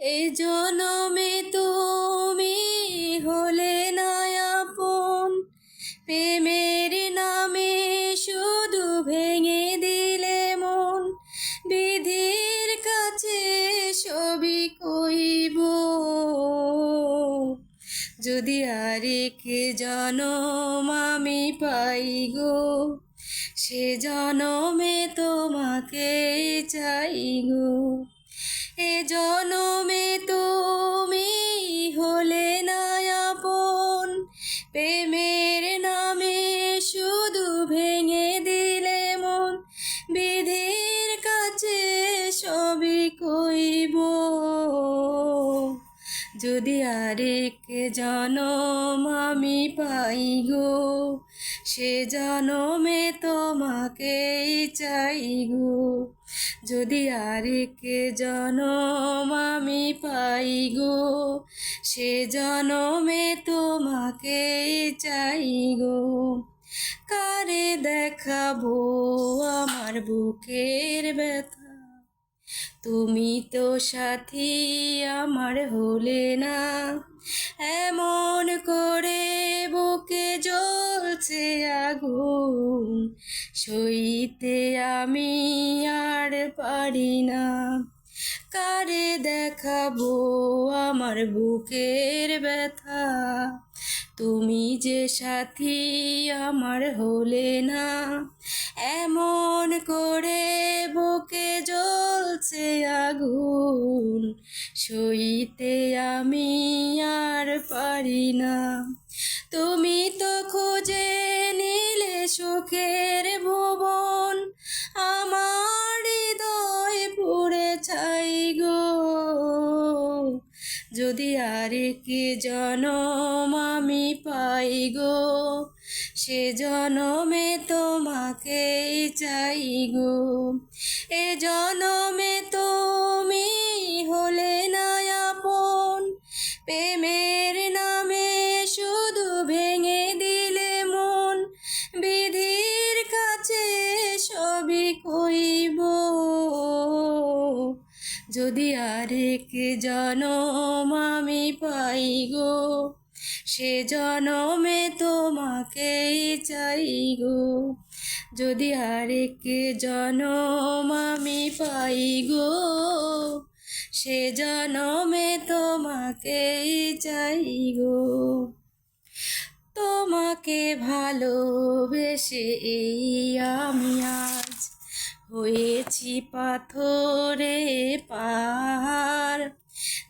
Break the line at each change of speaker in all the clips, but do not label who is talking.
এই জনমে তুমি হলে না আপন প্রেমের নামে শুধু ভেঙে দিলে মন। বিধির কাছে সবই কইব। যদি আরেক জনম আমি পাই গো, সে জনমে তোমাকে চাই গো। জনমে তুমি হলে না আপন প্রেমের নামে শুধু ভেঙে দিলে মন। বিধির কাছে সবই কইব। যদি আরেক জনম আমি পাই গো, সে জনমে তোমাকেই চাই গো। যদি আরেক জনম আমি পাই গো, সে জনমে তোমাকে চাই গো। কারে দেখাবো আমার বুকের ব্যথা? তুমি তো সাথী, আমার হলে না। এমন করে বুকে জ্বলছে আগুন। সইতে আমি আর পারি না। কারে দেখাবো আমার বুকের ব্যথা? তুমি যে সাথী আমার হলে না, এমন করে বুকে জ্বলছে আগুন। সইতে আমি আর পারি না। তুমি তো সুখের ভুবন, আমার হৃদয় পুড়ে ছাই গো। যদি আর আরেক জনম আমি পাই গো, সে জনমে তোমাকেই চাই গো। এ জনমে যদি আরেক জনম আমি পাই গো, সে জনমে তোমাকেই চাই গো। যদি আরেক জনম আমি পাই গো, সে জনমে তোমাকেই চাই গো। তোমাকে ভালোবেসে এই আমি আজ হয়েছি পাথরে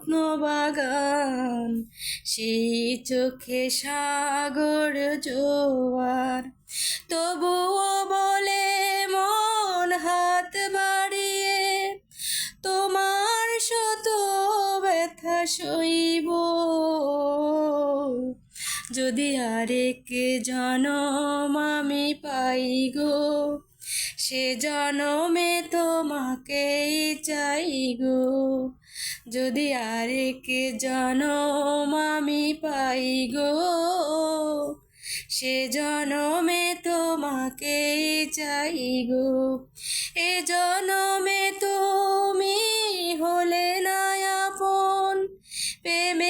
স্বপ্ন বাগান সেই চোখে সাগর জোয়ার। তবুও বলে মন হাত বাড়িয়ে, তোমার শত ব্যথা সইব। যদি আরেক জনম আমি পাই গো সে জনমে তোমাকেই চাই গো। যদি আরেক জনম আমি পাই গো, সে জনমে তোমাকেই চাই গো। এ জনমে তুমি হলে না আপন প্রেমের